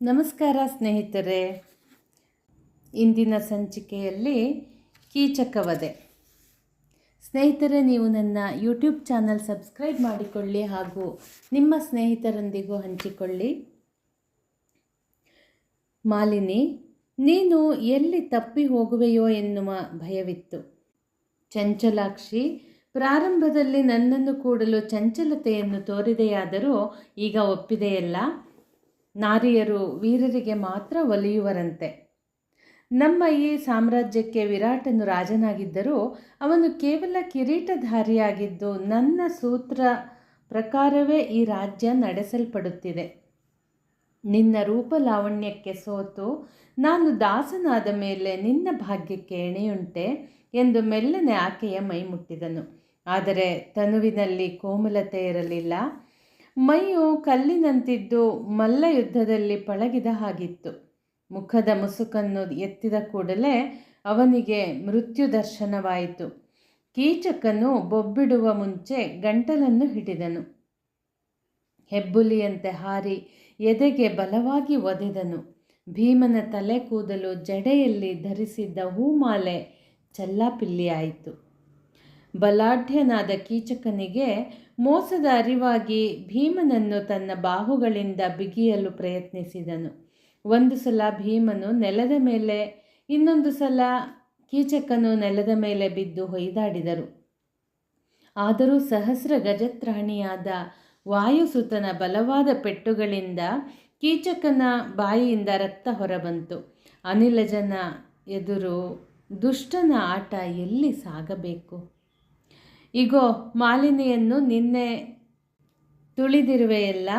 ನಮಸ್ಕಾರ ಸ್ನೇಹಿತರೆ. ಇಂದಿನ ಸಂಚಿಕೆಯಲ್ಲಿ ಕೀಚಕವದೆ ಸ್ನೇಹಿತರೆ, ನೀವು ನನ್ನ ಯೂಟ್ಯೂಬ್ ಚಾನಲ್ ಸಬ್ಸ್ಕ್ರೈಬ್ ಮಾಡಿಕೊಳ್ಳಿ ಹಾಗೂ ನಿಮ್ಮ ಸ್ನೇಹಿತರೊಂದಿಗೂ ಹಂಚಿಕೊಳ್ಳಿ. ಮಾಲಿನಿ, ನೀನು ಎಲ್ಲಿ ತಪ್ಪಿ ಹೋಗುವೆಯೋ ಎನ್ನುವ ಭಯವಿತ್ತು. ಚಂಚಲಾಕ್ಷಿ, ಪ್ರಾರಂಭದಲ್ಲಿ ನನ್ನನ್ನು ಕೂಡಲು ಚಂಚಲತೆಯನ್ನು ತೋರಿದೆಯಾದರೂ ಈಗ ಒಪ್ಪಿದೆಯಲ್ಲ? ನಾರಿಯರು ವೀರರಿಗೆ ಮಾತ್ರ ಒಲಿಯುವರಂತೆ. ನಮ್ಮ ಈ ಸಾಮ್ರಾಜ್ಯಕ್ಕೆ ವಿರಾಟನು ರಾಜನಾಗಿದ್ದರೂ ಅವನು ಕೇವಲ ಕಿರೀಟಧಾರಿಯಾಗಿದ್ದು ನನ್ನ ಸೂತ್ರ ಪ್ರಕಾರವೇ ಈ ರಾಜ್ಯ ನಡೆಸಲ್ಪಡುತ್ತಿದೆ. ನಿನ್ನ ರೂಪ ಲಾವಣ್ಯಕ್ಕೆ ಸೋತು, ನಾನು ದಾಸನಾದ ಮೇಲೆ ನಿನ್ನ ಭಾಗ್ಯಕ್ಕೆ ಎಣೆಯುಂಟೆ ಎಂದು ಮೆಲ್ಲನೆ ಆಕೆಯ ಮೈ ಮುಟ್ಟಿದನು ಆದರೆ ತನುವಿನಲ್ಲಿ ಕೋಮಲತೆ ಇರಲಿಲ್ಲ. ಮೈಯು ಕಲ್ಲಿನಂತಿದ್ದು ಮಲ್ಲ ಯುದ್ಧದಲ್ಲಿ ಪಳಗಿದ ಹಾಗಿತ್ತು. ಮುಖದ ಮುಸುಕನ್ನು ಎತ್ತಿದ ಕೂಡಲೇ ಅವನಿಗೆ ಮೃತ್ಯು ದರ್ಶನವಾಯಿತು. ಕೀಚಕನು ಬೊಬ್ಬಿಡುವ ಮುಂಚೆ ಗಂಟಲನ್ನು ಹಿಡಿದನು. ಹೆಬ್ಬುಲಿಯಂತೆ ಹಾರಿ ಎದೆಗೆ ಬಲವಾಗಿ ಒದೆದನು. ಭೀಮನ ತಲೆ ಕೂದಲು ಜಡೆಯಲ್ಲಿ ಧರಿಸಿದ್ದ ಹೂಮಾಲೆ ಚಲ್ಲಾಪಿಲ್ಲಿಯಾಯಿತು. ಬಲಾಢ್ಯನಾದ ಕೀಚಕನಿಗೆ ಮೋಸದ ಅರಿವಾಗಿ ಭೀಮನನ್ನು ತನ್ನ ಬಾಹುಗಳಿಂದ ಬಿಗಿಯಲು ಪ್ರಯತ್ನಿಸಿದನು. ಒಂದು ಸಲ ಭೀಮನು ನೆಲದ ಮೇಲೆ, ಇನ್ನೊಂದು ಸಲ ಕೀಚಕನು ನೆಲದ ಮೇಲೆ ಬಿದ್ದು ಹೊಯ್ದಾಡಿದರು. ಆದರೂ ಸಹಸ್ರ ಗಜತ್ರಾಣಿಯಾದ ವಾಯುಸುತನ ಬಲವಾದ ಪೆಟ್ಟುಗಳಿಂದ ಕೀಚಕನ ಬಾಯಿಯಿಂದ ರಕ್ತ ಹೊರಬಂತು. ಅನಿಲಜನ ಎದುರು ದುಷ್ಟನ ಆಟ ಎಲ್ಲಿ ಸಾಗಬೇಕು? ಇಗೋ, ಮಾಲಿನಿಯನ್ನು ನಿನ್ನೆ ತುಳಿದಿರುವೆಯಲ್ಲ,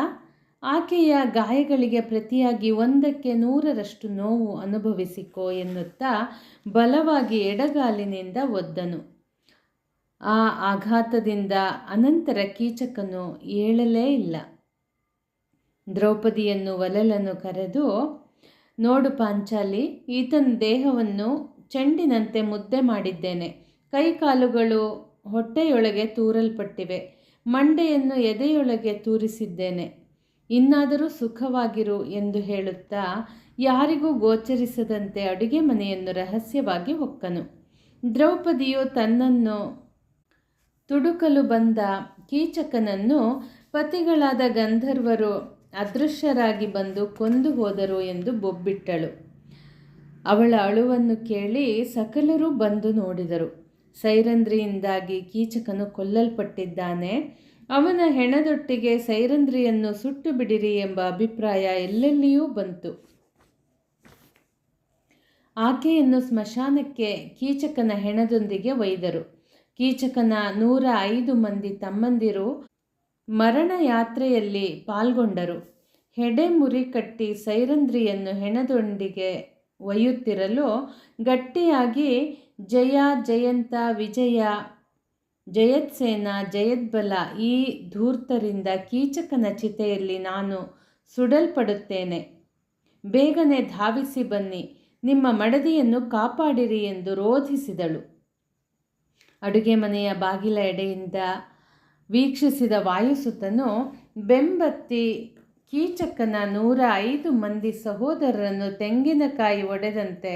ಆಕೆಯ ಗಾಯಗಳಿಗೆ ಪ್ರತಿಯಾಗಿ ಒಂದಕ್ಕೆ ನೂರರಷ್ಟು ನೋವು ಅನುಭವಿಸಿಕೋ ಎನ್ನುತ್ತಾ ಬಲವಾಗಿ ಎಡಗಾಲಿನಿಂದ ಒದ್ದನು. ಆ ಆಘಾತದಿಂದ ಅನಂತರ ಕೀಚಕನು ಏಳಲೇ ಇಲ್ಲ. ದ್ರೌಪದಿಯನ್ನು ಒಲಲನ್ನು ಕರೆದು, ನೋಡು ಪಾಂಚಾಲಿ, ಈತನ ದೇಹವನ್ನು ಚೆಂಡಿನಂತೆ ಮುದ್ದೆ ಮಾಡಿದ್ದೇನೆ. ಕೈಕಾಲುಗಳು ಹೊಟ್ಟೆಯೊಳಗೆ ತೂರಲ್ಪಟ್ಟಿವೆ. ಮಂಡೆಯನ್ನು ಎದೆಯೊಳಗೆ ತೂರಿಸಿದ್ದೇನೆ. ಇನ್ನಾದರೂ ಸುಖವಾಗಿರು ಎಂದು ಹೇಳುತ್ತಾ ಯಾರಿಗೂ ಗೋಚರಿಸದಂತೆ ಅಡುಗೆ ಮನೆಯನ್ನು ರಹಸ್ಯವಾಗಿ ಹೊಕ್ಕನು. ದ್ರೌಪದಿಯು ತನ್ನನ್ನು ತುಡುಕಲು ಬಂದ ಕೀಚಕನನ್ನು ಪತಿಗಳಾದ ಗಂಧರ್ವರು ಅದೃಶ್ಯರಾಗಿ ಬಂದು ಕೊಂದು ಹೋದರು ಎಂದು ಬೊಬ್ಬಿಟ್ಟಳು. ಅವಳ ಅಳುವನ್ನು ಕೇಳಿ ಸಕಲರೂ ಬಂದು ನೋಡಿದರು. ಸೈರಂಧ್ರಿಯಿಂದಾಗಿ ಕೀಚಕನು ಕೊಲ್ಲಲ್ಪಟ್ಟಿದ್ದಾನೆ. ಅವನ ಹೆಣದೊಟ್ಟಿಗೆ ಸೈರಂದ್ರಿಯನ್ನು ಸುಟ್ಟು ಬಿಡಿರಿ ಎಂಬ ಅಭಿಪ್ರಾಯ ಎಲ್ಲೆಲ್ಲಿಯೂ ಬಂತು. ಆಕೆಯನ್ನು ಸ್ಮಶಾನಕ್ಕೆ ಕೀಚಕನ ಹೆಣದೊಂದಿಗೆ ಒಯ್ದರು. ಕೀಚಕನ ನೂರ ಐದು ಮಂದಿ ತಮ್ಮಂದಿರು ಮರಣ ಯಾತ್ರೆಯಲ್ಲಿ ಪಾಲ್ಗೊಂಡರು. ಹೆಡೆ ಮುರಿ ಕಟ್ಟಿ ಸೈರಂದ್ರಿಯನ್ನು ಹೆಣದೊಂದಿಗೆ ಒಯ್ಯುತ್ತಿರಲು, ಗಟ್ಟಿಯಾಗಿ ಜಯ ಜಯಂತ ವಿಜಯ ಜಯತ್ಸೇನ ಜಯದ್ಬಲ ಈ ಧೂರ್ತರಿಂದ ಕೀಚಕನ ಚಿತೆಯಲ್ಲಿ ನಾನು ಸುಡಲ್ಪಡುತ್ತೇನೆ. ಬೇಗನೆ ಧಾವಿಸಿ ಬನ್ನಿ, ನಿಮ್ಮ ಮಡದಿಯನ್ನು ಕಾಪಾಡಿರಿ ಎಂದು ರೋಧಿಸಿದಳು. ಅಡುಗೆ ಮನೆಯ ಬಾಗಿಲ ಎಡೆಯಿಂದ ವೀಕ್ಷಿಸಿದ ವಾಯುಸುತನು ಬೆಂಬತ್ತಿ ಕೀಚಕನ ನೂರ ಐದು ಮಂದಿ ಸಹೋದರರನ್ನು ತೆಂಗಿನಕಾಯಿ ಒಡೆದಂತೆ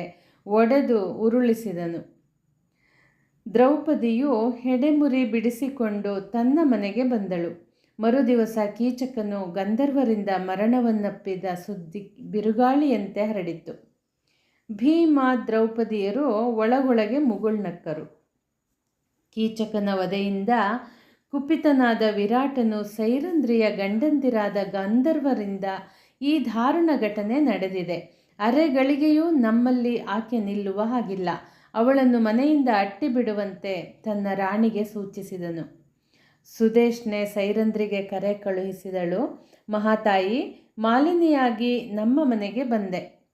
ಒಡೆದು ಉರುಳಿಸಿದನು. ದ್ರೌಪದಿಯು ಹೆಡೆಮುರಿ ಬಿಡಿಸಿಕೊಂಡು ತನ್ನ ಮನೆಗೆ ಬಂದಳು. ಮರುದಿವಸ ಕೀಚಕನು ಗಂಧರ್ವರಿಂದ ಮರಣವನ್ನಪ್ಪಿದ ಸುದ್ದಿ ಬಿರುಗಾಳಿಯಂತೆ ಹರಡಿತು. ಭೀಮ ದ್ರೌಪದಿಯರು ಒಳಗೊಳಗೆ ಮುಗುಳ್ನಕ್ಕರು. ಕೀಚಕನ ವಧೆಯಿಂದ ಕುಪಿತನಾದ ವಿರಾಟನು ಸೈರಂದ್ರಿಯ ಗಂಡಂದಿರಾದ ಗಂಧರ್ವರಿಂದ ಈ ದಾರುಣ ಘಟನೆ ನಡೆದಿದೆ. ಅರೆಗಳಿಗೆಯೂ ನಮ್ಮಲ್ಲಿ ಆಕೆ ನಿಲ್ಲುವ ಹಾಗಿಲ್ಲ. ಅವಳನ್ನು ಮನೆಯಿಂದ ಅಟ್ಟಿ ಬಿಡುವಂತೆ ತನ್ನ ರಾಣಿಗೆ ಸೂಚಿಸಿದನು. ಸುದೇಶ್ನೆ ಸೈರಂದ್ರಿಗೆ ಕರೆ ಕಳುಹಿಸಿದಳು. ಮಹಾತಾಯಿ, ಮಾಲಿನಿಯಾಗಿ ನಮ್ಮ ಮನೆಗೆ ಬಂದೆ.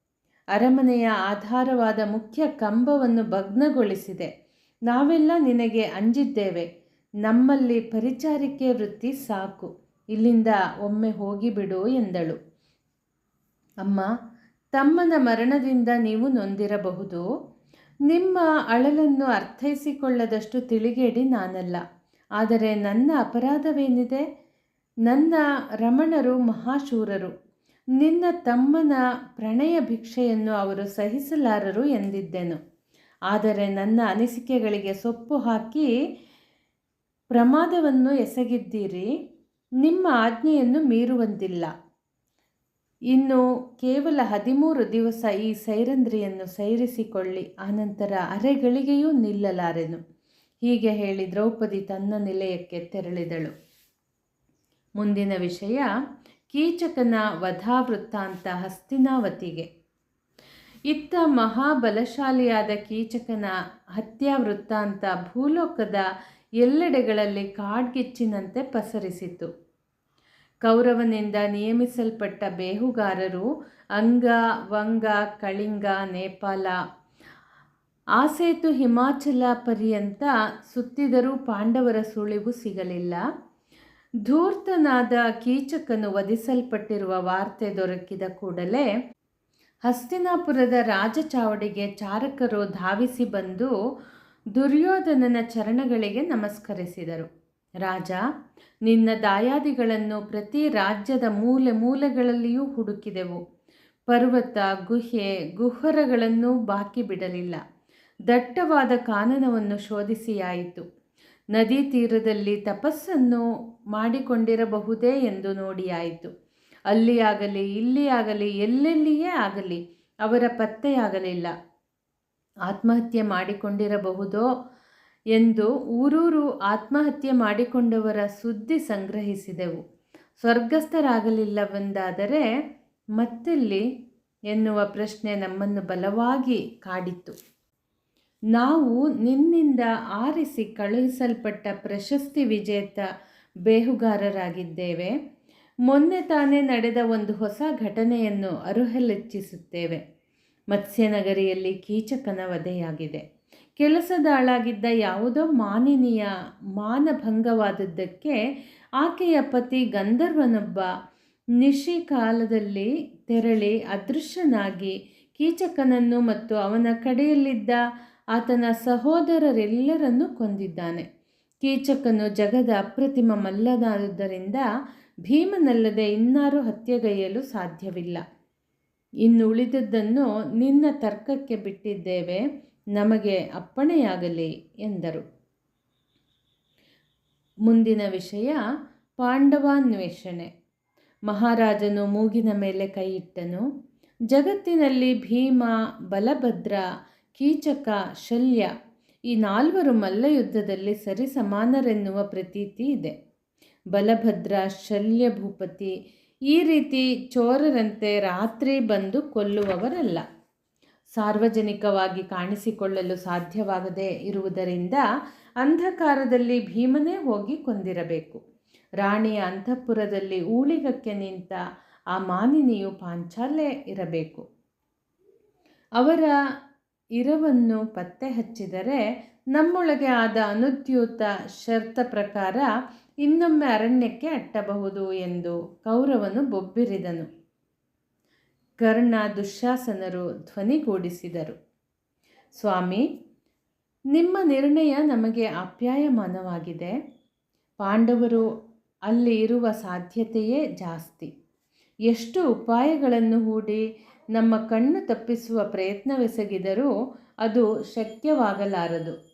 ಅರಮನೆಯ ಆಧಾರವಾದ ಮುಖ್ಯ ಕಂಬವನ್ನು ಭಗ್ನಗೊಳಿಸಿದೆ. ನಾವೆಲ್ಲ ನಿನಗೆ ಅಂಜಿದ್ದೇವೆ. ನಮ್ಮಲ್ಲಿ ಪರಿಚಾರಿಕೆ ವೃತ್ತಿ ಸಾಕು, ಇಲ್ಲಿಂದ ಒಮ್ಮೆ ಹೋಗಿಬಿಡು ಎಂದಳು. ಅಮ್ಮ, ತಮ್ಮನ ಮರಣದಿಂದ ನೀವು ನೊಂದಿರಬಹುದು. ನಿಮ್ಮ ಅಳಲನ್ನು ಅರ್ಥೈಸಿಕೊಳ್ಳದಷ್ಟು ತಿಳಿಗೇಡಿ ನಾನಲ್ಲ. ಆದರೆ ನನ್ನ ಅಪರಾಧವೇನಿದೆ? ನನ್ನ ರಮಣರು ಮಹಾಶೂರರು. ನಿನ್ನ ತಮ್ಮನ ಪ್ರಣಯ ಭಿಕ್ಷೆಯನ್ನು ಅವರು ಸಹಿಸಲಾರರು ಎಂದಿದ್ದೆನು. ಆದರೆ ನನ್ನ ಅನಿಸಿಕೆಗಳಿಗೆ ಸೊಪ್ಪು ಹಾಕಿ ಪ್ರಮಾದವನ್ನು ಎಸಗಿದ್ದೀರಿ, ನಿಮ್ಮ ಆಜ್ಞೆಯನ್ನು ಮೀರುವಂತಿಲ್ಲ. ಇನ್ನು ಕೇವಲ ಹದಿಮೂರು ದಿವಸ ಈ ಸೈರಂದ್ರಿಯನ್ನು ಸೈರಿಸಿಕೊಳ್ಳಿ, ಆನಂತರ ಅರೆಗಳಿಗೆಯೂ ನಿಲ್ಲಲಾರೆನು. ಹೀಗೆ ಹೇಳಿ ದ್ರೌಪದಿ ತನ್ನ ನಿಲಯಕ್ಕೆ ತೆರಳಿದಳು. ಮುಂದಿನ ವಿಷಯ, ಕೀಚಕನ ವಧಾವೃತ್ತಾಂತ ಹಸ್ತಿನಾವತಿಗೆ. ಇತ್ತ ಮಹಾಬಲಶಾಲಿಯಾದ ಕೀಚಕನ ಹತ್ಯಾ ವೃತ್ತಾಂತ ಭೂಲೋಕದ ಎಲ್ಲೆಡೆಗಳಲ್ಲಿ ಕಾಡ್ಗಿಚ್ಚಿನಂತೆ ಪಸರಿಸಿತು. ಕೌರವನಿಂದ ನಿಯಮಿಸಲ್ಪಟ್ಟ ಬೇಹುಗಾರರು ಅಂಗ, ವಂಗ, ಕಳಿಂಗ ನೇಪಾಳ ಆಸೇತು ಹಿಮಾಚಲ ಪರ್ಯಂತ ಸುತ್ತಿದರೂ ಪಾಂಡವರ ಸುಳಿವು ಸಿಗಲಿಲ್ಲ. ಧೂರ್ತನಾದ ಕೀಚಕನು ವಧಿಸಲ್ಪಟ್ಟಿರುವ ವಾರ್ತೆ ದೊರಕಿದ ಕೂಡಲೇ ಹಸ್ತಿನಾಪುರದ ರಾಜಚಾವಡಿಗೆ ಚಾರಕರು ಧಾವಿಸಿ ಬಂದು ದುರ್ಯೋಧನನ ಚರಣಗಳಿಗೆ ನಮಸ್ಕರಿಸಿದರು. ರಾಜ, ನಿನ್ನ ದಾಯಾದಿಗಳನ್ನು ಪ್ರತಿ ರಾಜ್ಯದ ಮೂಲೆ ಮೂಲೆಗಳಲ್ಲಿಯೂ ಹುಡುಕಿದೆವು. ಪರ್ವತ, ಗುಹೆ ಗುಹರಗಳನ್ನು ಬಾಕಿ ಬಿಡಲಿಲ್ಲ. ದಟ್ಟವಾದ ಕಾನನವನ್ನು ಶೋಧಿಸಿಯಾಯಿತು. ನದಿ ತೀರದಲ್ಲಿ ತಪಸ್ಸನ್ನು ಮಾಡಿಕೊಂಡಿರಬಹುದೇ ಎಂದು ನೋಡಿಯಾಯಿತು. ಅಲ್ಲಿಯಾಗಲಿ, ಇಲ್ಲಿಯಾಗಲಿ, ಎಲ್ಲೆಲ್ಲಿಯೇ ಆಗಲಿ ಅವರ ಪತ್ತೆಯಾಗಲಿಲ್ಲ. ಆತ್ಮಹತ್ಯೆ ಮಾಡಿಕೊಂಡಿರಬಹುದೋ ಎಂದು ಊರೂರು ಆತ್ಮಹತ್ಯೆ ಮಾಡಿಕೊಂಡವರ ಸುದ್ದಿ ಸಂಗ್ರಹಿಸಿದೆವು. ಸ್ವರ್ಗಸ್ಥರಾಗಲಿಲ್ಲವೆಂದಾದರೆ ಮತ್ತೆಲ್ಲಿ ಎನ್ನುವ ಪ್ರಶ್ನೆ ನಮ್ಮನ್ನು ಬಲವಾಗಿ ಕಾಡಿತ್ತು. ನಾವು ನಿನ್ನಿಂದ ಆರಿಸಿ ಕಳುಹಿಸಲ್ಪಟ್ಟ ಪ್ರಶಸ್ತಿ ವಿಜೇತ ಬೇಹುಗಾರರಾಗಿದ್ದೇವೆ. ಮೊನ್ನೆ ತಾನೇ ನಡೆದ ಒಂದು ಹೊಸ ಘಟನೆಯನ್ನು ಅರುಹಲೆಚ್ಚಿಸುತ್ತೇವೆ. ಮತ್ಸ್ಯನಗರಿಯಲ್ಲಿ ಕೀಚಕನ ವಧೆಯಾಗಿದೆ. ಕೆಲಸದಾಳಾಗಿದ್ದ ಯಾವುದೋ ಮಾನಿನಿಯ ಮಾನಭಂಗವಾದದ್ದಕ್ಕೆ ಆಕೆಯ ಪತಿ ಗಂಧರ್ವನೊಬ್ಬ ನಿಶಿ ಕಾಲದಲ್ಲಿ ತೆರಳಿ ಅದೃಶ್ಯನಾಗಿ ಕೀಚಕನನ್ನು ಮತ್ತು ಅವನ ಕಡೆಯಲ್ಲಿದ್ದ ಆತನ ಸಹೋದರರೆಲ್ಲರನ್ನೂ ಕೊಂದಿದ್ದಾನೆ. ಕೀಚಕನು ಜಗದ ಅಪ್ರತಿಮ ಭೀಮನಲ್ಲದೆ ಇನ್ನಾರು ಹತ್ಯೆಗೈಯಲು ಸಾಧ್ಯವಿಲ್ಲ. ಇನ್ನು ಉಳಿದದ್ದನ್ನು ನಿನ್ನ ತರ್ಕಕ್ಕೆ ಬಿಟ್ಟಿದ್ದೇವೆ, ನಮಗೆ ಅಪ್ಪಣೆಯಾಗಲಿ ಎಂದರು. ಮುಂದಿನ ವಿಷಯ ಪಾಂಡವಾನ್ವೇಷಣೆ. ಮಹಾರಾಜನು ಮೂಗಿನ ಮೇಲೆ ಕೈಯಿಟ್ಟನು. ಜಗತ್ತಿನಲ್ಲಿ ಭೀಮ, ಬಲಭದ್ರ, ಕೀಚಕ, ಶಲ್ಯ ಈ ನಾಲ್ವರು ಮಲ್ಲಯುದ್ಧದಲ್ಲಿ ಸರಿಸಮಾನರೆನ್ನುವ ಪ್ರತೀತಿ ಇದೆ. ಬಲಭದ್ರ, ಶಲ್ಯ ಭೂಪತಿ ಈ ರೀತಿ ಚೋರರಂತೆ ರಾತ್ರಿ ಬಂದು ಕೊಲ್ಲುವವರಲ್ಲ. ಸಾರ್ವಜನಿಕವಾಗಿ ಕಾಣಿಸಿಕೊಳ್ಳಲು ಸಾಧ್ಯವಾಗದೇ ಇರುವುದರಿಂದ ಅಂಧಕಾರದಲ್ಲಿ ಭೀಮನೇ ಹೋಗಿ ಕೊಂದಿರಬೇಕು. ರಾಣಿಯ ಅಂತಃಪುರದಲ್ಲಿ ಊಳಿಗಕ್ಕೆ ನಿಂತ ಆ ಮಾನಿನಿಯು ಪಾಂಚಾಲೆ ಇರಬೇಕು. ಅವರ ಇರವನ್ನು ಪತ್ತೆ ಹಚ್ಚಿದರೆ ನಮ್ಮೊಳಗೆ ಆದ ಅನುದ್ಯೂತ ಶರ್ತ ಪ್ರಕಾರ ಇನ್ನೊಮ್ಮೆ ಅರಣ್ಯಕ್ಕೆ ಅಟ್ಟಬಹುದು ಎಂದು ಕೌರವನು ಬೊಬ್ಬಿರಿದನು. ಕರ್ಣ ದುಶ್ಯಾಸನರು ಧ್ವನಿಗೂಡಿಸಿದರು ಸ್ವಾಮಿ, ನಿಮ್ಮ ನಿರ್ಣಯ ನಮಗೆ ಆಪ್ಯಾಯಮಾನವಾಗಿದೆ. ಪಾಂಡವರು ಅಲ್ಲಿ ಇರುವ ಸಾಧ್ಯತೆಯೇ ಜಾಸ್ತಿ. ಎಷ್ಟು ಉಪಾಯಗಳನ್ನು ಹೂಡಿ ನಮ್ಮ ಕಣ್ಣು ತಪ್ಪಿಸುವ ಪ್ರಯತ್ನವೆಸಗಿದರೂ ಅದು ಶಕ್ಯವಾಗಲಾರದು.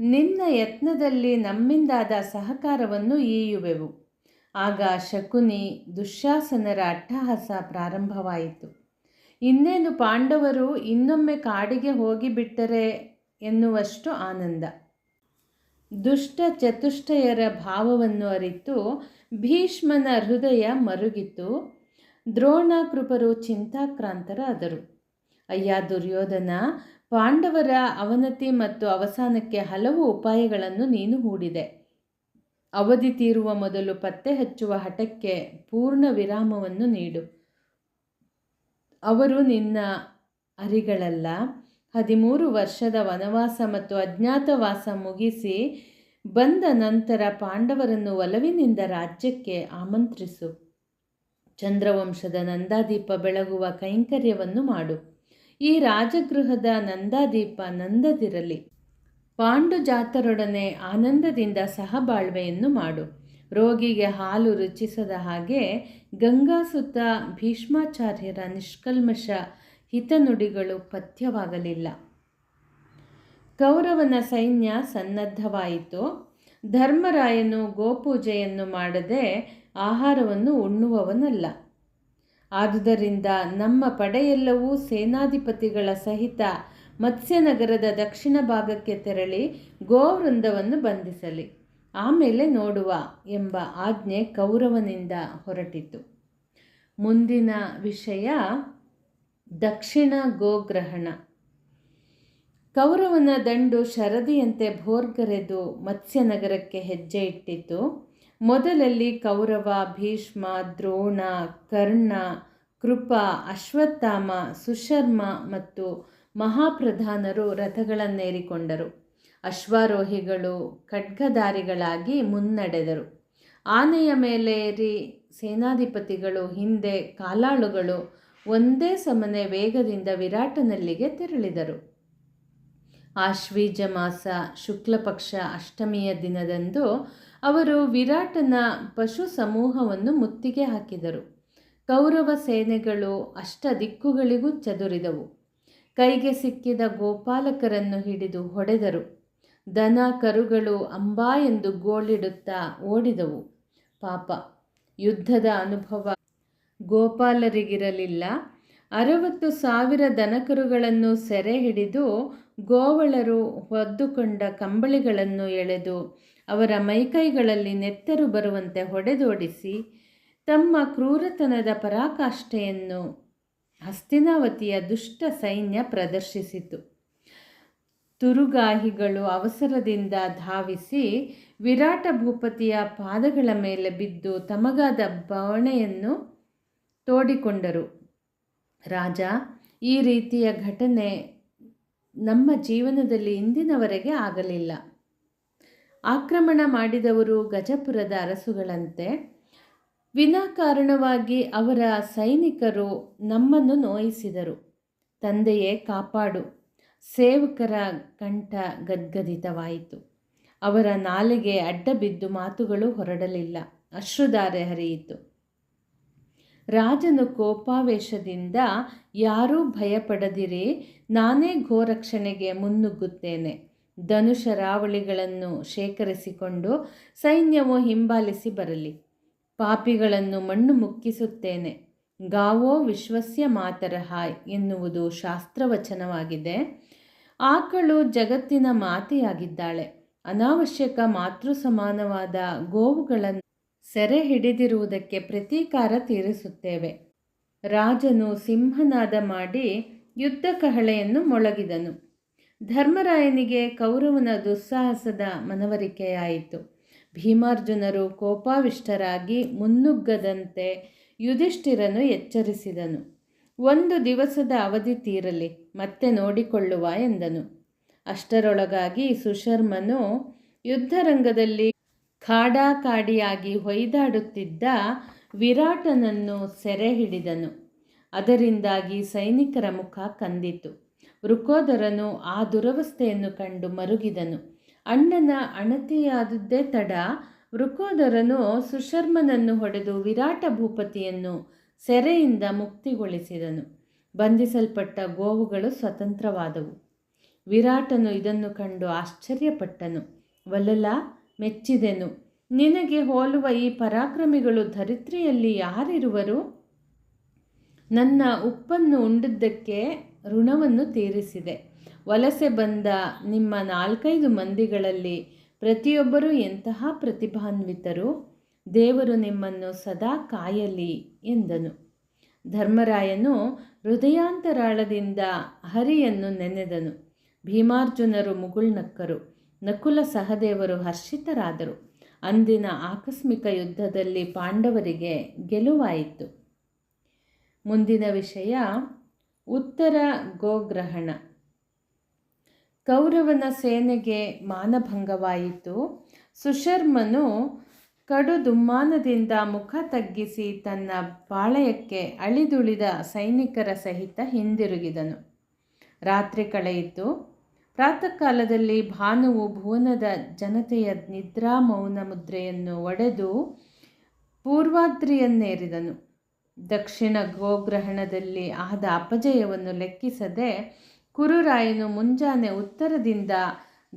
ನಿನ್ನ ಯತ್ನದಲ್ಲಿ ನಮ್ಮಿಂದಾದ ಸಹಕಾರವನ್ನು ಈಯುವೆವು. ಆಗ ಶಕುನಿ ದುಶ್ಯಾಸನರ ಅಟ್ಟಹಾಸ ಪ್ರಾರಂಭವಾಯಿತು. ಇನ್ನೇನು ಪಾಂಡವರು ಇನ್ನೊಮ್ಮೆ ಕಾಡಿಗೆ ಹೋಗಿಬಿಟ್ಟರೆ ಎನ್ನುವಷ್ಟು ಆನಂದ. ದುಷ್ಟ ಚತುಷ್ಟಯರ ಭಾವವನ್ನು ಅರಿತು ಭೀಷ್ಮನ ಹೃದಯ ಮರುಗಿತು. ದ್ರೋಣ ಕೃಪರು ಚಿಂತಾಕ್ರಾಂತರಾದರು. ಅಯ್ಯ ದುರ್ಯೋಧನ ಪಾಂಡವರ ಅವನತಿ ಮತ್ತು ಅವಸಾನಕ್ಕೆ ಹಲವು ಉಪಾಯಗಳನ್ನು ನೀನು ಹೂಡಿದೆ. ಅವಧಿ ತೀರುವ ಮೊದಲು ಪತ್ತೆ ಹಚ್ಚುವ ಹಠಕ್ಕೆ ಪೂರ್ಣ ವಿರಾಮವನ್ನು ನೀಡು. ಅವರು ನಿನ್ನ ಅರಿಗಳಲ್ಲ. ಹದಿಮೂರು ವರ್ಷದ ವನವಾಸ ಮತ್ತು ಅಜ್ಞಾತವಾಸ ಮುಗಿಸಿ ಬಂದ ನಂತರ ಪಾಂಡವರನ್ನು ಒಲವಿನಿಂದ ರಾಜ್ಯಕ್ಕೆ ಆಮಂತ್ರಿಸು. ಚಂದ್ರವಂಶದ ನಂದಾದೀಪ ಬೆಳಗುವ ಕೈಂಕರ್ಯವನ್ನು ಮಾಡು. ಈ ರಾಜಗೃಹದ ನಂದಾದೀಪ ನಂದದಿರಲಿ. ಪಾಂಡು ಜಾತರೊಡನೆ ಆನಂದದಿಂದ ಸಹಬಾಳ್ವೆಯನ್ನು ಮಾಡು. ರೋಗಿಗೆ ಹಾಲು ರುಚಿಸದ ಹಾಗೆ ಗಂಗಾ ಸುತ್ತ ಭೀಷ್ಮಾಚಾರ್ಯರ ನಿಷ್ಕಲ್ಮಶ ಹಿತನುಡಿಗಳು ಪಥ್ಯವಾಗಲಿಲ್ಲ. ಕೌರವನ ಸೈನ್ಯ ಸನ್ನದ್ಧವಾಯಿತು. ಧರ್ಮರಾಯನು ಗೋಪೂಜೆಯನ್ನು ಮಾಡದೆ ಆಹಾರವನ್ನು ಉಣ್ಣುವವನಲ್ಲ. ಆದುದರಿಂದ ನಮ್ಮ ಪಡೆಯೆಲ್ಲವೂ ಸೇನಾಧಿಪತಿಗಳ ಸಹಿತ ಮತ್ಸ್ಯನಗರದ ದಕ್ಷಿಣ ಭಾಗಕ್ಕೆ ತೆರಳಿ ಗೋವೃಂದವನ್ನು ಬಂಧಿಸಲಿ. ಆಮೇಲೆ ನೋಡುವ ಎಂಬ ಆಜ್ಞೆ ಕೌರವನಿಂದ ಹೊರಟಿತು. ಮುಂದಿನ ವಿಷಯ ದಕ್ಷಿಣ ಗೋಗ್ರಹಣ. ಕೌರವನ ದಂಡು ಶರದಿಯಂತೆ ಭೋರ್ಗರೆದು ಮತ್ಸ್ಯನಗರಕ್ಕೆ ಹೆಜ್ಜೆ ಇಟ್ಟಿತು. ಮೊದಲಲ್ಲಿ ಕೌರವ, ಭೀಷ್ಮ, ದ್ರೋಣ, ಕರ್ಣ, ಕೃಪ, ಅಶ್ವತ್ಥಾಮ, ಸುಶರ್ಮ ಮತ್ತು ಮಹಾಪ್ರಧಾನರು ರಥಗಳನ್ನೇರಿಕೊಂಡರು. ಅಶ್ವಾರೋಹಿಗಳು ಖಡ್ಗಧಾರಿಗಳಾಗಿ ಮುನ್ನಡೆದರು. ಆನೆಯ ಮೇಲೇರಿ ಸೇನಾಧಿಪತಿಗಳು, ಹಿಂದೆ ಕಾಲಾಳುಗಳು ಒಂದೇ ಸಮನೆ ವೇಗದಿಂದ ವಿರಾಟನಲ್ಲಿಗೆ ತೆರಳಿದರು. ಆಶ್ವೀಜ ಮಾಸ ಶುಕ್ಲಪಕ್ಷ ಅಷ್ಟಮಿಯ ದಿನದಂದು ಅವರು ವಿರಾಟನ ಪಶು ಸಮೂಹವನ್ನು ಮುತ್ತಿಗೆ ಹಾಕಿದರು. ಕೌರವ ಸೇನೆಗಳು ಅಷ್ಟ ದಿಕ್ಕುಗಳಿಗೂ ಚದುರಿದವು. ಕೈಗೆ ಸಿಕ್ಕಿದ ಗೋಪಾಲಕರನ್ನು ಹಿಡಿದು ಹೊಡೆದರು. ದನ, ಕರುಗಳು ಅಂಬಾ ಎಂದು ಗೋಳಿಡುತ್ತಾ ಓಡಿದವು. ಪಾಪ, ಯುದ್ಧದ ಅನುಭವ ಗೋಪಾಲರಿಗಿರಲಿಲ್ಲ. ಅರವತ್ತು ಸಾವಿರ ದನಕರುಗಳನ್ನು ಸೆರೆ ಹಿಡಿದು ಗೋವಳರು ಹೊದ್ದುಕೊಂಡ ಕಂಬಳಿಗಳನ್ನು ಎಳೆದು ಅವರ ಮೈಕೈಗಳಲ್ಲಿ ನೆತ್ತರು ಬರುವಂತೆ ಹೊಡೆದೋಡಿಸಿ ತಮ್ಮ ಕ್ರೂರತನದ ಪರಾಕಾಷ್ಠೆಯನ್ನು ಹಸ್ತಿನಾವತಿಯ ದುಷ್ಟ ಸೈನ್ಯ ಪ್ರದರ್ಶಿಸಿತು. ತುರುಗಾಹಿಗಳು ಅವಸರದಿಂದ ಧಾವಿಸಿ ವಿರಾಟ ಭೂಪತಿಯ ಪಾದಗಳ ಮೇಲೆ ಬಿದ್ದು ತಮಗಾದ ಬವಣೆಯನ್ನು ತೋಡಿಕೊಂಡರು. ರಾಜ, ಈ ರೀತಿಯ ಘಟನೆ ನಮ್ಮ ಜೀವನದಲ್ಲಿ ಇಂದಿನವರೆಗೆ ಆಗಲಿಲ್ಲ. ಆಕ್ರಮಣ ಮಾಡಿದವರು ಗಜಪುರದ ಅರಸುಗಳಂತೆ. ವಿನಾಕಾರಣವಾಗಿ ಅವರ ಸೈನಿಕರು ನಮ್ಮನ್ನು ನೋಯಿಸಿದರು. ತಂದೆಯೇ ಕಾಪಾಡು. ಸೇವಕರ ಕಂಠ ಗದ್ಗದಿತವಾಯಿತು. ಅವರ ನಾಲಿಗೆ ಅಡ್ಡಬಿದ್ದು ಮಾತುಗಳು ಹೊರಡಲಿಲ್ಲ. ಅಶ್ರುಧಾರೆ ಹರಿಯಿತು. ರಾಜನು ಕೋಪಾವೇಶದಿಂದ, ಯಾರೂ ಭಯಪಡದಿರಿ, ನಾನೇ ಗೋರಕ್ಷಣೆಗೆ ಮುನ್ನುಗ್ಗುತ್ತೇನೆ. ಧನುಷರಾವಳಿಗಳನ್ನು ಶೇಖರಿಸಿಕೊಂಡು ಸೈನ್ಯವು ಹಿಂಬಾಲಿಸಿ ಬರಲಿ. ಪಾಪಿಗಳನ್ನು ಮಣ್ಣು ಮುಕ್ಕಿಸುತ್ತೇನೆ. ಗಾವೋ ವಿಶ್ವಸ್ಯ ಮಾತರಹ ಎನ್ನುವುದು ಶಾಸ್ತ್ರವಚನವಾಗಿದೆ. ಆಕಳು ಜಗತ್ತಿನ ಮಾತೆಯಾಗಿದ್ದಾಳೆ. ಅನಾವಶ್ಯಕ ಮಾತೃ ಸಮಾನವಾದ ಗೋವುಗಳನ್ನು ಸೆರೆ ಹಿಡಿದಿರುವುದಕ್ಕೆ ಪ್ರತೀಕಾರ ತೀರಿಸುತ್ತೇವೆ. ರಾಜನು ಸಿಂಹನಾದ ಮಾಡಿ ಯುದ್ಧ ಕಹಳೆಯನ್ನು ಮೊಳಗಿದನು. ಧರ್ಮರಾಯನಿಗೆ ಕೌರವನ ದುಸ್ಸಾಹಸದ ಮನವರಿಕೆಯಾಯಿತು. ಭೀಮಾರ್ಜುನರು ಕೋಪಾವಿಷ್ಟರಾಗಿ ಮುನ್ನುಗ್ಗದಂತೆ ಯುಧಿಷ್ಠಿರನು ಎಚ್ಚರಿಸಿದನು. ಒಂದು ದಿವಸದ ಅವಧಿ ತೀರಲಿ, ಮತ್ತೆ ನೋಡಿಕೊಳ್ಳುವ ಎಂದನು. ಅಷ್ಟರೊಳಗಾಗಿ ಸುಶರ್ಮನು ಯುದ್ಧರಂಗದಲ್ಲಿ ಕಾಡಾಕಾಡಿಯಾಗಿ ಹೊಯ್ದಾಡುತ್ತಿದ್ದ ವಿರಾಟನನ್ನು ಸೆರೆ ಹಿಡಿದನು. ಅದರಿಂದಾಗಿ ಸೈನಿಕರ ಮುಖ ಕಂದಿತು. ವೃಕೋದರನು ಆ ದುರವಸ್ಥೆಯನ್ನು ಕಂಡು ಮರುಗಿದನು. ಅಣ್ಣನ ಅಣತಿಯಾದದ್ದೇ ತಡ, ವೃಕೋದರನು ಸುಶರ್ಮನನ್ನು ಹೊಡೆದು ವಿರಾಟ ಭೂಪತಿಯನ್ನು ಸೆರೆಯಿಂದ ಮುಕ್ತಿಗೊಳಿಸಿದನು. ಬಂಧಿಸಲ್ಪಟ್ಟ ಗೋವುಗಳು ಸ್ವತಂತ್ರವಾದವು. ವಿರಾಟನು ಇದನ್ನು ಕಂಡು ಆಶ್ಚರ್ಯಪಟ್ಟನು. ವಲ್ಲಲ, ಮೆಚ್ಚಿದೆನು. ನಿನಗೆ ಹೋಲುವ ಈ ಪರಾಕ್ರಮಿಗಳು ಧರಿತ್ರಿಯಲ್ಲಿ ಯಾರಿರುವರು? ನನ್ನ ಉಪ್ಪನ್ನು ಉಂಡಿದ್ದಕ್ಕೆ ಋಣವನ್ನು ತೀರಿಸಿದೆ. ವಲಸೆ ಬಂದ ನಿಮ್ಮ ನಾಲ್ಕೈದು ಮಂದಿಗಳಲ್ಲಿ ಪ್ರತಿಯೊಬ್ಬರೂ ಎಂತಹ ಪ್ರತಿಭಾನ್ವಿತರು? ದೇವರು ನಿಮ್ಮನ್ನು ಸದಾ ಕಾಯಲಿ ಎಂದನು. ಧರ್ಮರಾಯನು ಹೃದಯಾಂತರಾಳದಿಂದ ಹರಿಯನ್ನು ನೆನೆದನು. ಭೀಮಾರ್ಜುನರು ಮುಗುಳ್ನಕ್ಕರು ನಕುಲ ಸಹದೇವರು ಹರ್ಷಿತರಾದರು. ಅಂದಿನ ಆಕಸ್ಮಿಕ ಯುದ್ಧದಲ್ಲಿ ಪಾಂಡವರಿಗೆ ಗೆಲುವಾಯಿತು. ಮುಂದಿನ ವಿಷಯ ಉತ್ತರ ಗೋಗ್ರಹಣ. ಕೌರವನ ಸೇನೆಗೆ ಮಾನಭಂಗವಾಯಿತು. ಸುಶರ್ಮನು ಕಡು ದುಮ್ಮಾನದಿಂದ ಮುಖ ತಗ್ಗಿಸಿ ತನ್ನ ಪಾಳಯಕ್ಕೆ ಅಳಿದುಳಿದ ಸೈನಿಕರ ಸಹಿತ ಹಿಂದಿರುಗಿದನು. ರಾತ್ರಿ ಕಳೆಯಿತು. ಪ್ರಾತಃ ಕಾಲದಲ್ಲಿ ಭಾನುವು ಭುವನದ ಜನತೆಯ ನಿದ್ರಾ ಮೌನ ಮುದ್ರೆಯನ್ನು ಒಡೆದು ಪೂರ್ವಾದ್ರಿಯನ್ನೇರಿದನು. ದಕ್ಷಿಣ ಗೋಗ್ರಹಣದಲ್ಲಿ ಆದ ಅಪಜಯವನ್ನು ಲೆಕ್ಕಿಸದೆ ಕುರುರಾಯನು ಮುಂಜಾನೆ ಉತ್ತರದಿಂದ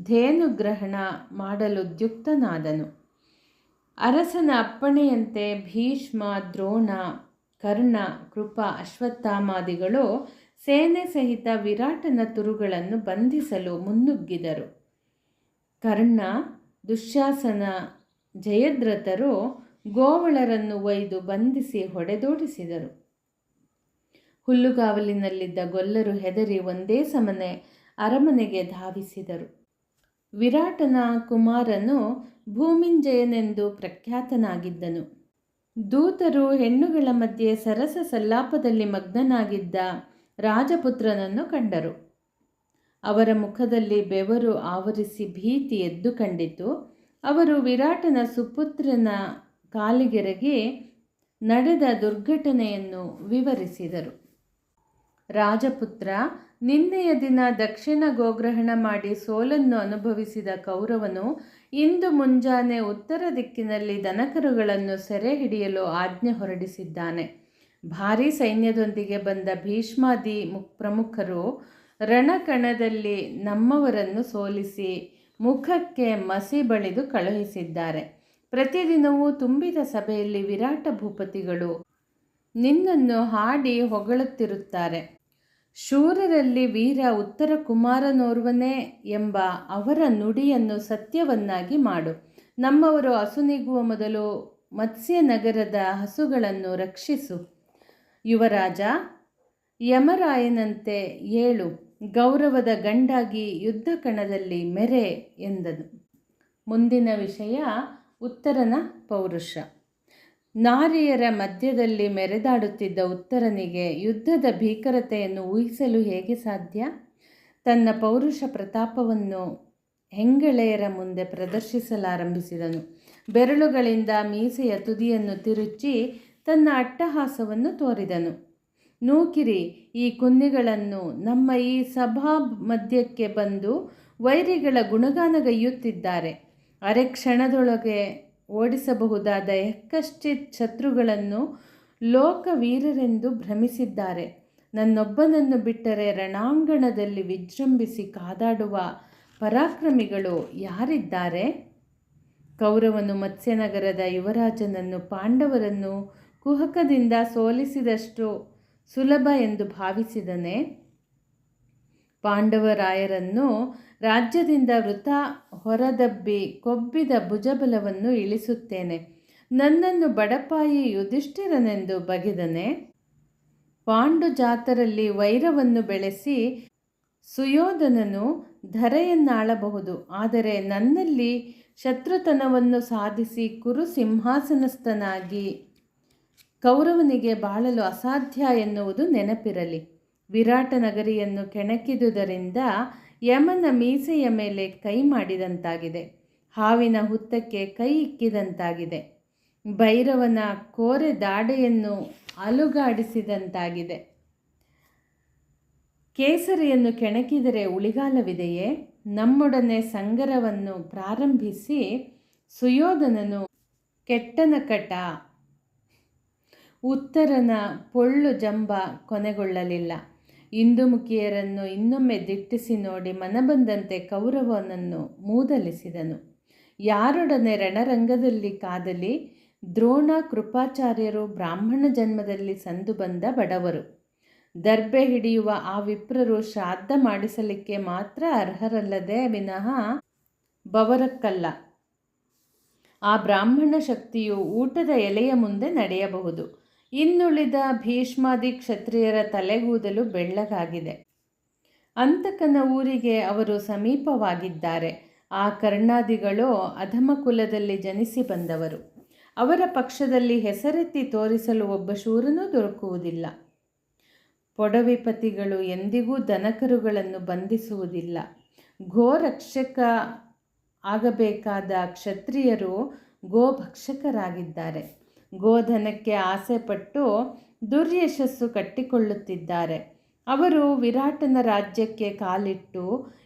ಧೇನುಗ್ರಹಣ ಮಾಡಲು ದ್ಯುಕ್ತನಾದನು. ಅರಸನ ಅಪ್ಪಣೆಯಂತೆ ಭೀಷ್ಮ, ದ್ರೋಣ, ಕರ್ಣ, ಕೃಪ, ಅಶ್ವತ್ಥಾಮಾದಿಗಳು ಸೇನೆ ಸಹಿತ ವಿರಾಟನ ತುರುಗಳನ್ನು ಬಂಧಿಸಲು ಮುನ್ನುಗ್ಗಿದರು. ಕರ್ಣ, ದುಶ್ಯಾಸನ ಜಯದ್ರಥರು ಗೋವಳರನ್ನು ಒಯ್ದು ಬಂಧಿಸಿ ಹೊಡೆದೋಡಿಸಿದರು. ಹುಲ್ಲುಗಾವಲಿನಲ್ಲಿದ್ದ ಗೊಲ್ಲರು ಹೆದರಿ ಒಂದೇ ಸಮನೆ ಅರಮನೆಗೆ ಧಾವಿಸಿದರು. ವಿರಾಟನ ಕುಮಾರನು ಭೂಮಿಂಜಯನೆಂದು ಪ್ರಖ್ಯಾತನಾಗಿದ್ದನು. ದೂತರು ಹೆಣ್ಣುಗಳ ಮಧ್ಯೆ ಸರಸ ಸಲ್ಲಾಪದಲ್ಲಿ ಮಗ್ನನಾಗಿದ್ದ ರಾಜಪುತ್ರನನ್ನು ಕಂಡರು. ಅವರ ಮುಖದಲ್ಲಿ ಬೆವರು ಆವರಿಸಿ ಭೀತಿ ಎದ್ದು ಕಂಡಿತು. ಅವರು ವಿರಾಟನ ಸುಪುತ್ರನ ಕಾಲಿಗೆರಗಿ ನಡೆದ ದುರ್ಘಟನೆಯನ್ನು ವಿವರಿಸಿದರು. ರಾಜಪುತ್ರ, ನಿನ್ನೆಯ ದಿನ ದಕ್ಷಿಣ ಗೋಗ್ರಹಣ ಮಾಡಿ ಸೋಲನ್ನು ಅನುಭವಿಸಿದ ಕೌರವನು ಇಂದು ಮುಂಜಾನೆ ಉತ್ತರ ದಿಕ್ಕಿನಲ್ಲಿ ದನಕರುಗಳನ್ನು ಸೆರೆ ಹಿಡಿಯಲು ಆಜ್ಞೆ ಹೊರಡಿಸಿದ್ದಾನೆ. ಭಾರೀ ಸೈನ್ಯದೊಂದಿಗೆ ಬಂದ ಭೀಷ್ಮಾದಿ ಮುಖ್ ಪ್ರಮುಖರು ರಣಕಣದಲ್ಲಿ ನಮ್ಮವರನ್ನು ಸೋಲಿಸಿ ಮುಖಕ್ಕೆ ಮಸಿ ಬಳಿದು ಕಳುಹಿಸಿದ್ದಾರೆ. ಪ್ರತಿದಿನವೂ ತುಂಬಿದ ಸಭೆಯಲ್ಲಿ ವಿರಾಟ ಭೂಪತಿಗಳು ನಿನ್ನನ್ನು ಹಾಡಿ ಹೊಗಳುತ್ತಿರುತ್ತಾರೆ. ಶೂರರಲ್ಲಿ ವೀರ ಉತ್ತರ ಕುಮಾರನೋರ್ವನೇ ಎಂಬ ಅವರ ನುಡಿಯನ್ನು ಸತ್ಯವನ್ನಾಗಿ ಮಾಡು. ನಮ್ಮವರು ಹಸುನಿಗುವ ಮೊದಲು ಮತ್ಸ್ಯನಗರದ ಹಸುಗಳನ್ನು ರಕ್ಷಿಸು. ಯುವರಾಜ, ಯಮರಾಯನಂತೆ ಏಳು. ಗೌರವದ ಗಂಡಾಗಿ ಯುದ್ಧ ಕಣದಲ್ಲಿ ಮೆರೆ ಎಂದನು. ಮುಂದಿನ ವಿಷಯ ಉತ್ತರನ ಪೌರುಷ. ನಾರಿಯರ ಮಧ್ಯದಲ್ಲಿ ಮೆರೆದಾಡುತ್ತಿದ್ದ ಉತ್ತರನಿಗೆ ಯುದ್ಧದ ಭೀಕರತೆಯನ್ನು ಊಹಿಸಲು ಹೇಗೆ ಸಾಧ್ಯ? ತನ್ನ ಪೌರುಷ ಪ್ರತಾಪವನ್ನು ಹೆಂಗಳೆಯರ ಮುಂದೆ ಪ್ರದರ್ಶಿಸಲಾರಂಭಿಸಿದನು. ಬೆರಳುಗಳಿಂದ ಮೀಸೆಯ ತುದಿಯನ್ನು ತಿರುಚಿ ತನ್ನ ಅಟ್ಟಹಾಸವನ್ನು ತೋರಿದನು. ನೂಕಿರಿ, ಈ ಕುನ್ನಿಗಳನ್ನು ನಮ್ಮ ಈ ಸಭಾ ಮಧ್ಯಕ್ಕೆ ಬಂದು ವೈರಿಗಳ ಗುಣಗಾನಗೈಯುತ್ತಿದ್ದಾರೆ ಅರೆ ಕ್ಷಣದೊಳಗೆ ಓಡಿಸಬಹುದಾದ ಎಕ್ಕಷ್ಟಿತ್ ಶತ್ರುಗಳನ್ನು ಲೋಕವೀರರೆಂದು ಭ್ರಮಿಸಿದ್ದಾರೆ. ನನ್ನೊಬ್ಬನನ್ನು ಬಿಟ್ಟರೆ ರಣಾಂಗಣದಲ್ಲಿ ವಿಜೃಂಭಿಸಿ ಕಾದಾಡುವ ಪರಾಕ್ರಮಿಗಳು ಯಾರಿದ್ದಾರೆ? ಕೌರವನು ಮತ್ಸ್ಯನಗರದ ಯುವರಾಜನನ್ನು ಪಾಂಡವರನ್ನು ಕುಹಕದಿಂದ ಸೋಲಿಸಿದಷ್ಟು ಸುಲಭ ಎಂದು ಭಾವಿಸಿದನೆ. ಪಾಂಡವರಾಯರನ್ನು ರಾಜ್ಯದಿಂದ ವೃತ ಹೊರದಬ್ಬಿ ಕೊಬ್ಬಿದ ಭುಜಬಲವನ್ನು ಇಳಿಸುತ್ತೇನೆ. ನನ್ನನ್ನು ಬಡಪಾಯಿ ಯುಧಿಷ್ಠಿರನೆಂದು ಬಗೆದನೆ. ಪಾಂಡು ಜಾತರಲ್ಲಿ ವೈರವನ್ನು ಬೆಳೆಸಿ ಸುಯೋಧನನು ಧರೆಯನ್ನಾಳಬಹುದು. ಆದರೆ ನನ್ನಲ್ಲಿ ಶತ್ರುತನವನ್ನು ಸಾಧಿಸಿ ಕುರು ಸಿಂಹಾಸನಸ್ಥನಾಗಿ ಕೌರವನಿಗೆ ಬಾಳಲು ಅಸಾಧ್ಯ ಎನ್ನುವುದು ನೆನಪಿರಲಿ. ವಿರಾಟ ನಗರಿಯನ್ನು ಕೆಣಕಿದುದರಿಂದ ಯಮನ ಮೀಸೆಯ ಮೇಲೆ ಕೈ ಮಾಡಿದಂತಾಗಿದೆ. ಹಾವಿನ ಹುತ್ತಕ್ಕೆ ಕೈ ಇಕ್ಕಿದಂತಾಗಿದೆ. ಭೈರವನ ಕೋರೆ ದಾಡೆಯನ್ನು ಅಲುಗಾಡಿಸಿದಂತಾಗಿದೆ. ಕೇಸರಿಯನ್ನು ಕೆಣಕಿದರೆ ಉಳಿಗಾಲವಿದೆಯೇ? ನಮ್ಮೊಡನೆ ಸಂಗರವನ್ನು ಪ್ರಾರಂಭಿಸಿ ಸುಯೋಧನನು ಕೆಟ್ಟನ ಕಟ, ಉತ್ತರನ ಪೊಳ್ಳು ಜಂಬ ಕೊನೆಗೊಳ್ಳಲಿಲ್ಲ. ಇಂದುಮುಖಿಯರನ್ನು ಇನ್ನೊಮ್ಮೆ ದಿಟ್ಟಿಸಿ ನೋಡಿ ಮನಬಂದಂತೆ ಕೌರವನನ್ನು ಮೂದಲಿಸಿದನು. ಯಾರೊಡನೆ ರಣರಂಗದಲ್ಲಿ ಕಾದಲಿ, ದ್ರೋಣ ಕೃಪಾಚಾರ್ಯರು ಬ್ರಾಹ್ಮಣ ಜನ್ಮದಲ್ಲಿ ಸಂದು ಬಂದ ಬಡವರು. ದರ್ಬೆ ಹಿಡಿಯುವ ಆ ವಿಪ್ರರು ಶ್ರಾದ್ದ ಮಾಡಿಸಲಿಕ್ಕೆ ಮಾತ್ರ ಅರ್ಹರಲ್ಲದೆ ವಿನಃ ಬವರಕ್ಕಲ್ಲ. ಆ ಬ್ರಾಹ್ಮಣ ಶಕ್ತಿಯು ಊಟದ ಎಲೆಯ ಮುಂದೆ ನಡೆಯಬಹುದು. ಇನ್ನುಳಿದ ಭೀಷ್ಮಾದಿ ಕ್ಷತ್ರಿಯರ ತಲೆಗೂದಲು ಬೆಳ್ಳಗಾಗಿದೆ. ಅಂತಕನ ಊರಿಗೆ ಅವರು ಸಮೀಪವಾಗಿದ್ದಾರೆ. ಆ ಕರ್ಣಾದಿಗಳು ಅಧಮ ಕುಲದಲ್ಲಿ ಜನಿಸಿ ಬಂದವರು. ಅವರ ಪಕ್ಷದಲ್ಲಿ ಹೆಸರೆತ್ತಿ ತೋರಿಸಲು ಒಬ್ಬ ಶೂರನೂ ದೊರಕುವುದಿಲ್ಲ. ಪೊಡವಿಪತಿಗಳು ಎಂದಿಗೂ ದನಕರುಗಳನ್ನು ಬಂಧಿಸುವುದಿಲ್ಲ. ಗೋರಕ್ಷಕ ಆಗಬೇಕಾದ ಕ್ಷತ್ರಿಯರು ಗೋಭಕ್ಷಕರಾಗಿದ್ದಾರೆ. ಗೋಧನಕ್ಕೆ ಆಸೆಪಟ್ಟು ದುರ್ಯಶಸ್ಸು ಕಟ್ಟಿಕೊಳ್ಳುತ್ತಿದ್ದಾರೆ. ಅವರು ವಿರಾಟನ ರಾಜ್ಯಕ್ಕೆ ಕಾಲಿಟ್ಟು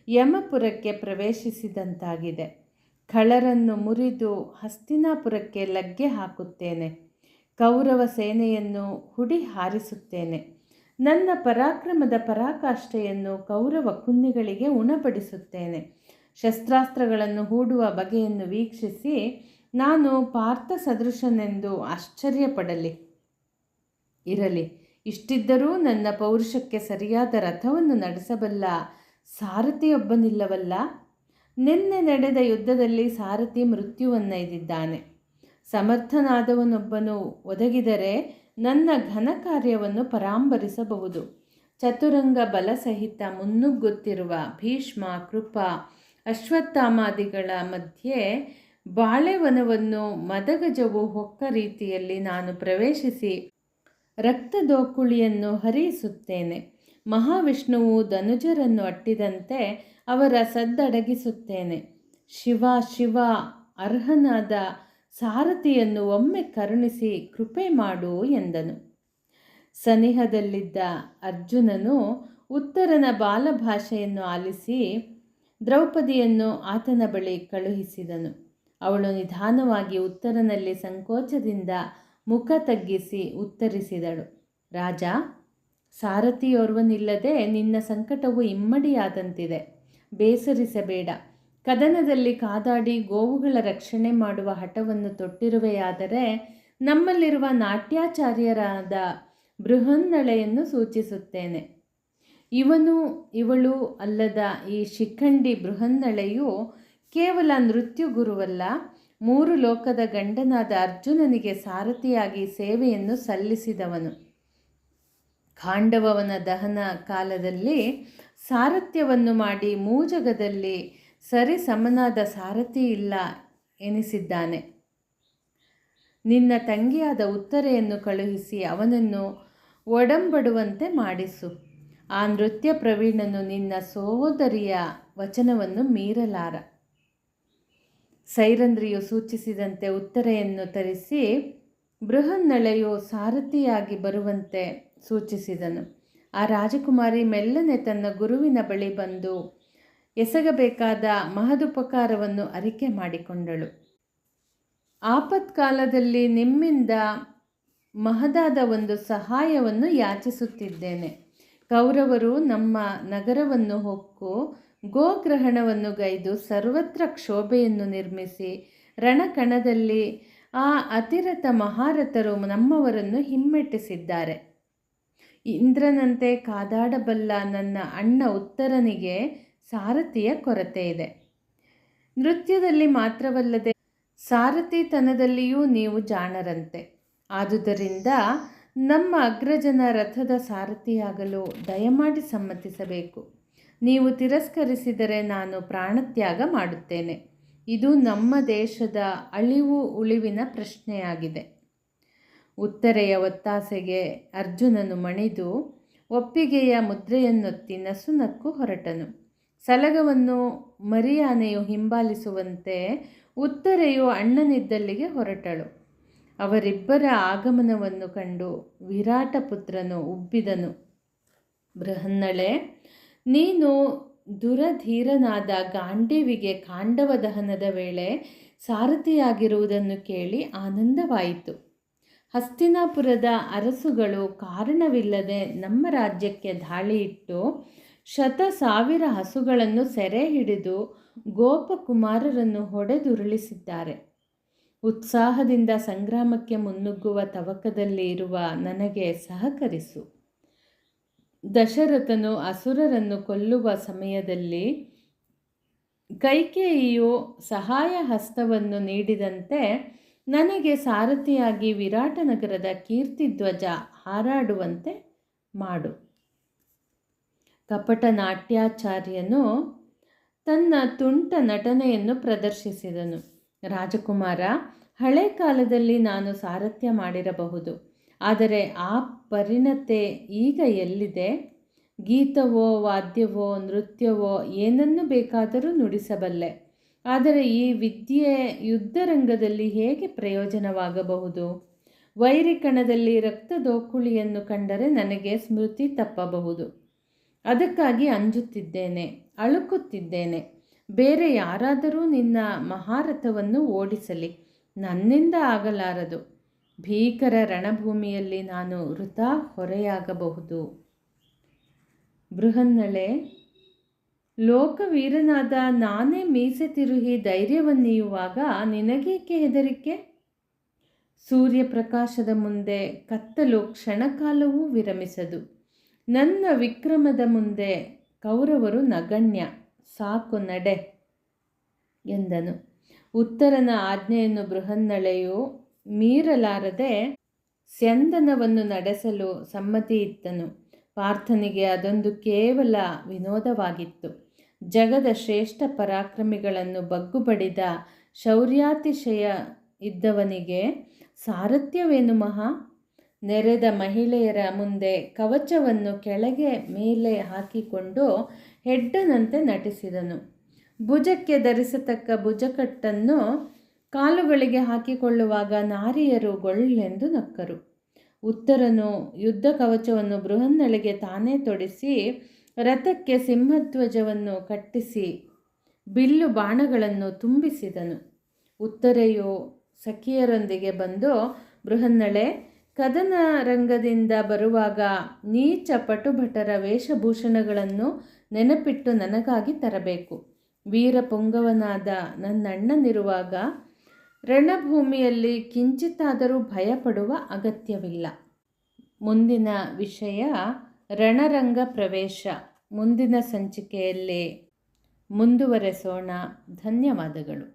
ಯಮಪುರಕ್ಕೆ ಪ್ರವೇಶಿಸಿದಂತಾಗಿದೆ. ಖಳರನ್ನು ಮುರಿದು ಹಸ್ತಿನಾಪುರಕ್ಕೆ ಲಗ್ಗೆ ಹಾಕುತ್ತೇನೆ. ಕೌರವ ಸೇನೆಯನ್ನು ಹುಡಿ ಹಾರಿಸುತ್ತೇನೆ. ನನ್ನ ಪರಾಕ್ರಮದ ಪರಾಕಾಷ್ಠೆಯನ್ನು ಕೌರವ ಕುನ್ನಿಗಳಿಗೆ ಉಣಪಡಿಸುತ್ತೇನೆ ಶಸ್ತ್ರಾಸ್ತ್ರಗಳನ್ನು ಹೂಡುವ ಬಗೆಯನ್ನು ವೀಕ್ಷಿಸಿ ನಾನು ಪಾರ್ಥ ಸದೃಶನೆಂದು ಆಶ್ಚರ್ಯಪಡಲಿ. ಇರಲಿ, ಇಷ್ಟಿದ್ದರೂ ನನ್ನ ಪೌರುಷಕ್ಕೆ ಸರಿಯಾದ ರಥವನ್ನು ನಡೆಸಬಲ್ಲ ಸಾರಥಿಯೊಬ್ಬನಿಲ್ಲವಲ್ಲ? ನಿನ್ನೆ ನಡೆದ ಯುದ್ಧದಲ್ಲಿ ಸಾರಥಿ ಮೃತ್ಯುವನ್ನೈದಿದ್ದಾನೆ. ಸಮರ್ಥನಾದವನೊಬ್ಬನು ಒದಗಿದರೆ ನನ್ನ ಘನ ಕಾರ್ಯವನ್ನು ಪರಾಂಬರಿಸಬಹುದು. ಚತುರಂಗ ಬಲ ಸಹಿತ ಮುನ್ನುಗ್ಗುತ್ತಿರುವ ಭೀಷ್ಮ, ಕೃಪ, ಅಶ್ವತ್ಥಾಮಾದಿಗಳ ಮಧ್ಯೆ ಬಾಳೆವನವನ್ನು ಮದಗಜವು ಹೊಕ್ಕ ರೀತಿಯಲ್ಲಿ ನಾನು ಪ್ರವೇಶಿಸಿ ರಕ್ತದೋಕುಳಿಯನ್ನು ಹರಿಸುತ್ತೇನೆ. ಮಹಾವಿಷ್ಣುವು ಧನುಜರನ್ನು ಅಟ್ಟಿದಂತೆ ಅವರ ಸದ್ದಡಗಿಸುತ್ತೇನೆ. ಶಿವ ಶಿವ, ಅರ್ಹನಾದ ಸಾರಥಿಯನ್ನು ಒಮ್ಮೆ ಕರುಣಿಸಿ ಕೃಪೆ ಮಾಡು ಎಂದನು. ಸನಿಹದಲ್ಲಿದ್ದ ಅರ್ಜುನನು ಉತ್ತರನ ಬಾಲಭಾಷೆಯನ್ನು ಆಲಿಸಿ ದ್ರೌಪದಿಯನ್ನು ಆತನ ಬಳಿ ಕಳುಹಿಸಿದನು. ಅವಳು ನಿಧಾನವಾಗಿ ಉತ್ತರನಲ್ಲಿ ಸಂಕೋಚದಿಂದ ಮುಖ ತಗ್ಗಿಸಿ ಉತ್ತರಿಸಿದಳು. ರಾಜ ಸಾರಥಿಯೋರ್ವನಿಲ್ಲದೆ ನಿನ್ನ ಸಂಕಟವು ಇಮ್ಮಡಿಯಾದಂತಿದೆ. ಬೇಸರಿಸಬೇಡ. ಕದನದಲ್ಲಿ ಕಾದಾಡಿ ಗೋವುಗಳ ರಕ್ಷಣೆ ಮಾಡುವ ಹಠವನ್ನು ತೊಟ್ಟಿರುವೆಯಾದರೆ ನಮ್ಮಲ್ಲಿರುವ ನಾಟ್ಯಾಚಾರ್ಯರಾದ ಬೃಹನ್ನಳೆಯನ್ನು ಸೂಚಿಸುತ್ತೇನೆ. ಇವನು, ಇವಳು ಅಲ್ಲದ ಈ ಶಿಖಂಡಿ ಬೃಹನ್ನಳೆಯು ಕೇವಲ ನೃತ್ಯ ಗುರುವಲ್ಲ, ಮೂರು ಲೋಕದ ಗಂಡನಾದ ಅರ್ಜುನನಿಗೆ ಸಾರಥಿಯಾಗಿ ಸೇವೆಯನ್ನು ಸಲ್ಲಿಸಿದವನು. ಖಾಂಡವನ ದಹನ ಕಾಲದಲ್ಲಿ ಸಾರಥ್ಯವನ್ನು ಮಾಡಿ ಮೂಜಗದಲ್ಲಿ ಸರಿ ಸಮನಾದ ಸಾರಥಿ ಇಲ್ಲ ಎನಿಸಿದ್ದಾನೆ. ನಿನ್ನ ತಂಗಿಯಾದ ಉತ್ತರೆಯನ್ನು ಕಳುಹಿಸಿ ಅವನನ್ನು ಒಡಂಬಡುವಂತೆ ಮಾಡಿಸು. ಆ ನೃತ್ಯ ಪ್ರವೀಣನು ನಿನ್ನ ಸಹೋದರಿಯ ವಚನವನ್ನು ಮೀರಲಾರ. ಸೈರಂದ್ರಿಯು ಸೂಚಿಸಿದಂತೆ ಉತ್ತರೆಯನ್ನು ತರಿಸಿ, ಬೃಹನ್ನಳೆಯು ಸಾರಥಿಯಾಗಿ ಬರುವಂತೆ ಸೂಚಿಸಿದನು. ಆ ರಾಜಕುಮಾರಿ ಮೆಲ್ಲನೆ ತನ್ನ ಗುರುವಿನ ಬಳಿ ಬಂದು ಎಸಗಬೇಕಾದ ಮಹದುಪಕಾರವನ್ನು ಅರಿಕೆ ಮಾಡಿಕೊಂಡಳು. ಆಪತ್ಕಾಲದಲ್ಲಿ ನಿಮ್ಮಿಂದ ಮಹದಾದ ಒಂದು ಸಹಾಯವನ್ನು ಯಾಚಿಸುತ್ತಿದ್ದೇನೆ. ಕೌರವರು ನಮ್ಮ ನಗರವನ್ನು ಹೊಕ್ಕು ಗೋಗ್ರಹಣವನ್ನು ಗೈದು ಸರ್ವತ್ರ ಕ್ಷೋಭೆಯನ್ನು ನಿರ್ಮಿಸಿ ರಣಕಣದಲ್ಲಿ ಆ ಅತಿರಥ ಮಹಾರಥರು ನಮ್ಮವರನ್ನು ಹಿಮ್ಮೆಟ್ಟಿಸಿದ್ದಾರೆ. ಇಂದ್ರನಂತೆ ಕಾದಾಡಬಲ್ಲ ನನ್ನ ಅಣ್ಣ ಉತ್ತರನಿಗೆ ಸಾರಥಿಯ ಕೊರತೆ ಇದೆ. ನೃತ್ಯದಲ್ಲಿ ಮಾತ್ರವಲ್ಲದೆ ಸಾರಥಿತನದಲ್ಲಿಯೂ ನೀವು ಜಾಣರಂತೆ. ಆದುದರಿಂದ ನಮ್ಮ ಅಗ್ರಜನ ರಥದ ಸಾರಥಿಯಾಗಲು ದಯಮಾಡಿ ಸಮ್ಮತಿಸಬೇಕು. ನೀವು ತಿರಸ್ಕರಿಸಿದರೆ ನಾನು ಪ್ರಾಣತ್ಯಾಗ ಮಾಡುತ್ತೇನೆ. ಇದು ನಮ್ಮ ದೇಶದ ಅಳಿವು ಉಳಿವಿನ ಪ್ರಶ್ನೆಯಾಗಿದೆ. ಉತ್ತರೆಯ ಒತ್ತಾಸೆಗೆ ಅರ್ಜುನನು ಮಣಿದು ಒಪ್ಪಿಗೆಯ ಮುದ್ರೆಯನ್ನೊತ್ತಿ ನಸುನಕ್ಕು ಹೊರಟನು. ಸಲಗವನ್ನು ಮರಿಯಾನೆಯು ಹಿಂಬಾಲಿಸುವಂತೆ ಉತ್ತರೆಯು ಅಣ್ಣನಿದ್ದಲ್ಲಿಗೆ ಹೊರಟಳು. ಅವರಿಬ್ಬರ ಆಗಮನವನ್ನು ಕಂಡು ವಿರಾಟ ಪುತ್ರನು ಉಬ್ಬಿದನು. ಬೃಹನ್ನಳೆ ನೀನು ದುರಧೀರನಾದ ಗಾಂಡೀವಿಗೆ ಕಾಂಡವ ದಹನದ ವೇಳೆ ಸಾರಥಿಯಾಗಿರುವುದನ್ನು ಕೇಳಿ ಆನಂದವಾಯಿತು. ಹಸ್ತಿನಾಪುರದ ಅರಸುಗಳು ಕಾರಣವಿಲ್ಲದೆ ನಮ್ಮ ರಾಜ್ಯಕ್ಕೆ ದಾಳಿ ಇಟ್ಟು ಶತ ಸಾವಿರ ಹಸುಗಳನ್ನು ಸೆರೆ ಹಿಡಿದು ಗೋಪಕುಮಾರರನ್ನು ಹೊಡೆದುರುಳಿಸಿದ್ದಾರೆ. ಉತ್ಸಾಹದಿಂದ ಸಂಗ್ರಾಮಕ್ಕೆ ಮುನ್ನುಗ್ಗುವ ತವಕದಲ್ಲಿ ಇರುವ ನನಗೆ ಸಹಕರಿಸು. ದಶರಥನು ಅಸುರರನ್ನು ಕೊಲ್ಲುವ ಸಮಯದಲ್ಲಿ ಕೈಕೇಯಿಯು ಸಹಾಯ ಹಸ್ತವನ್ನು ನೀಡಿದಂತೆ ನನಗೆ ಸಾರಥಿಯಾಗಿ ವಿರಾಟನಗರದ ಕೀರ್ತಿಧ್ವಜ ಹಾರಾಡುವಂತೆ ಮಾಡು. ಕಪಟ ನಾಟ್ಯಾಚಾರ್ಯನು ತನ್ನ ತುಂಟ ನಟನೆಯನ್ನು ಪ್ರದರ್ಶಿಸಿದನು. ರಾಜಕುಮಾರ, ಹಳೆ ಕಾಲದಲ್ಲಿ ನಾನು ಸಾರಥ್ಯ ಮಾಡಿರಬಹುದು. ಆದರೆ ಆ ಪರಿಣತೆ ಈಗ ಎಲ್ಲಿದೆ? ಗೀತವೋ, ವಾದ್ಯವೋ, ನೃತ್ಯವೋ, ಏನನ್ನು ಬೇಕಾದರೂ ನುಡಿಸಬಲ್ಲೆ. ಆದರೆ ಈ ವಿದ್ಯೆ ಯುದ್ಧರಂಗದಲ್ಲಿ ಹೇಗೆ ಪ್ರಯೋಜನವಾಗಬಹುದು? ವೈರಿ ವೈರಿಕಣದಲ್ಲಿ ರಕ್ತದೋಕುಳಿಯನ್ನು ಕಂಡರೆ ನನಗೆ ಸ್ಮೃತಿ ತಪ್ಪಬಹುದು. ಅದಕ್ಕಾಗಿ ಅಂಜುತ್ತಿದ್ದೇನೆ, ಅಳುಕುತ್ತಿದ್ದೇನೆ. ಬೇರೆ ಯಾರಾದರೂ ನಿನ್ನ ಮಹಾರಥವನ್ನು ಓಡಿಸಲಿ. ನನ್ನಿಂದ ಆಗಲಾರದು. ಭೀಕರ ರಣಭೂಮಿಯಲ್ಲಿ ನಾನು ಋತ ಹೊರೆಯಾಗಬಹುದು. ಬೃಹನ್ನಳೆ, ಲೋಕವೀರನಾದ ನಾನೇ ಮೀಸೆ ತಿರುಹಿ ಧೈರ್ಯವನ್ನೀಯುವಾಗ ನಿನಗೇಕೆ ಹೆದರಿಕೆ? ಸೂರ್ಯಪ್ರಕಾಶದ ಮುಂದೆ ಕತ್ತಲು ಕ್ಷಣಕಾಲವೂ ವಿರಮಿಸದು. ನನ್ನ ವಿಕ್ರಮದ ಮುಂದೆ ಕೌರವರು ನಗಣ್ಯ, ಸಾಕು ನಡೆ ಎಂದನು. ಉತ್ತರನ ಆಜ್ಞೆಯನ್ನು ಬೃಹನ್ನಳೆಯು ಮೀರಲಾರದೆ ಸ್ಯಂದನವನ್ನು ನಡೆಸಲು ಸಮ್ಮತಿ ಇತ್ತನು ಪಾರ್ಥನಿಗೆ ಅದೊಂದು ಕೇವಲ ವಿನೋದವಾಗಿತ್ತು. ಜಗದ ಶ್ರೇಷ್ಠ ಪರಾಕ್ರಮಿಗಳನ್ನು ಬಗ್ಗುಬಡಿದ ಶೌರ್ಯಾತಿಶಯ ಇದ್ದವನಿಗೆ ಸಾರಥ್ಯವೇನು ಮಹಾ? ನೆರೆದ ಮಹಿಳೆಯರ ಮುಂದೆ ಕವಚವನ್ನು ಕೆಳಗೆ ಮೇಲೆ ಹಾಕಿಕೊಂಡು ಹೆಡ್ಡನಂತೆ ನಟಿಸಿದನು. ಭುಜಕ್ಕೆ ಧರಿಸತಕ್ಕ ಭುಜಕಟ್ಟನ್ನು ಕಾಲುಗಳಿಗೆ ಹಾಕಿಕೊಳ್ಳುವಾಗ ನಾರಿಯರು ಗೊಳ್ಳೆಂದು ನಕ್ಕರು. ಉತ್ತರನು, ಯುದ್ಧ ಕವಚವನ್ನು ಬೃಹನ್ನಳೆಗೆ ತಾನೇ ತೊಡಿಸಿ, ರಥಕ್ಕೆ ಸಿಂಹಧ್ವಜವನ್ನು ಕಟ್ಟಿಸಿ, ಬಿಲ್ಲು ಬಾಣಗಳನ್ನು ತುಂಬಿಸಿದನು. ಉತ್ತರೆಯು ಸಖಿಯರೊಂದಿಗೆ ಬಂದು, ಬೃಹನ್ನಳೆ, ಕದನ ರಂಗದಿಂದ ಬರುವಾಗ ನೀಚ ಪಟುಭಟರ ವೇಷಭೂಷಣಗಳನ್ನು ನೆನಪಿಟ್ಟು ನನಗಾಗಿ ತರಬೇಕು. ವೀರ ಪೊಂಗವನಾದ ನನ್ನಣ್ಣನಿರುವಾಗ ರಣಭೂಮಿಯಲ್ಲಿ ಕಿಂಚಿತ್ತಾದರೂ ಭಯಪಡುವ ಅಗತ್ಯವಿಲ್ಲ. ಮುಂದಿನ ವಿಷಯ ರಣರಂಗ ಪ್ರವೇಶ. ಮುಂದಿನ ಸಂಚಿಕೆಯಲ್ಲಿ ಮುಂದುವರೆಸೋಣ. ಧನ್ಯವಾದಗಳು.